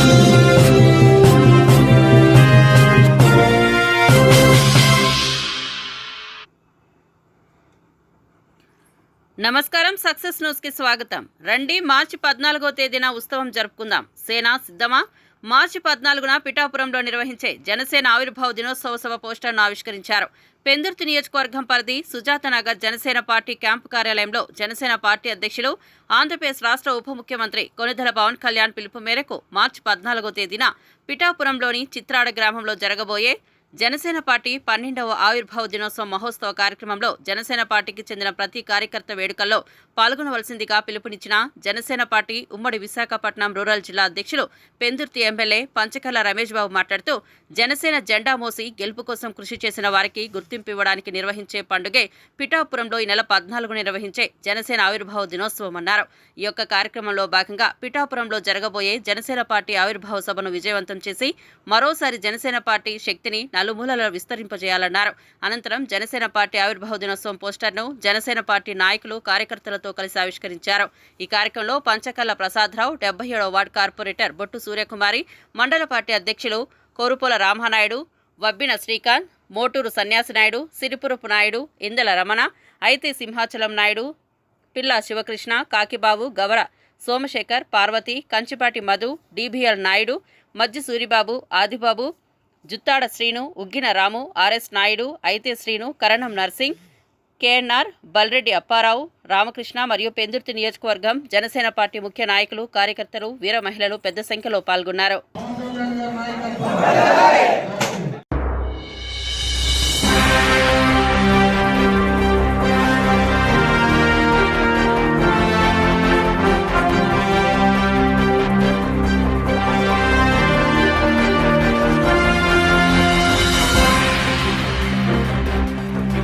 嗯。నమస్కారం success న్యూస్కి స్వాగతం. రండి మార్చి పద్నాలుగో తేదీన ఉత్సవం జరుపుకుందాం. సేనా సిద్ధమా? మార్చి పద్నాలుగున పిఠాపురంలో నిర్వహించే జనసేన ఆవిర్భావ దినోత్సవ సభ పోస్టర్ను ఆవిష్కరించారు. పెందుర్తి నియోజకవర్గం పరిధి సుజాత నగర్ జనసేన పార్టీ క్యాంపు కార్యాలయంలో జనసేన పార్టీ అధ్యక్షులు ఆంధ్రప్రదేశ్ రాష్ట్ర ఉప ముఖ్యమంత్రి కొనిదెల పవన్ కళ్యాణ్ పిలుపు మేరకు మార్చి పద్నాలుగో తేదీన పిఠాపురంలోని చిత్రాడ గ్రామంలో జరగబోయే జనసేన పార్టీ పన్నెండవ ఆవిర్భావ దినోత్సవ మహోత్సవ కార్యక్రమంలో జనసేన పార్టీకి చెందిన ప్రతి కార్యకర్త వేడుకల్లో పాల్గొనవలసిందిగా పిలుపునిచ్చిన జనసేన పార్టీ ఉమ్మడి విశాఖపట్నం రూరల్ జిల్లా అధ్యక్షులు పెందుర్తి ఎమ్మెల్యే పంచకల్ల రమేష్ బాబు మాట్లాడుతూ జనసేన జెండా మోసి గెలుపు కోసం కృషి చేసిన వారికి గుర్తింపు ఇవ్వడానికి నిర్వహించే పండుగే పిఠాపురంలో ఈ నెల పద్నాలుగు నిర్వహించే జనసేన ఆవిర్భావ దినోత్సవం అన్నారు. ఈ యొక్క కార్యక్రమంలో భాగంగా పిఠాపురంలో జరగబోయే జనసేన పార్టీ ఆవిర్భావ సభను విజయవంతం చేసి మరోసారి జనసేన పార్టీ శక్తిని నలుమూలల విస్తరింపజేయాలన్నారు. అనంతరం జనసేన పార్టీ ఆవిర్భావ దినోత్సవం పోస్టర్ను జనసేన పార్టీ నాయకులు కార్యకర్తలతో కలిసి ఆవిష్కరించారు. ఈ కార్యక్రమంలో పంచకల్ల ప్రసాదరావు డెబ్బై ఏడవ వార్డు కార్పొరేటర్ బొట్టు సూర్యకుమారి మండల పార్టీ అధ్యక్షులు కోరుపోల రామనాయుడు వబ్బిన శ్రీకాంత్ మోటూరు సన్యాసినాయుడు సిరిపురపు నాయుడు ఇందల Ramana Ayithe Simhachalam Naidu Pilla Sivakrishna Kakibabu Gavara Somasekhar Parvathi Kanchipati Madhu D B L Naidu Majji Suribabu Adibabu Juttada Srinu Uggina Ramu R S Naidu Ayithe Srinu Karanam Narsing K N R Balreddy Apparao Ramakrishna మరియు పెందుర్తి నియోజకవర్గం Janasena party ముఖ్య నాయకులు కార్యకర్తలు వీర మహిళలు పెద్ద సంఖ్యలో పాల్గొన్నారు.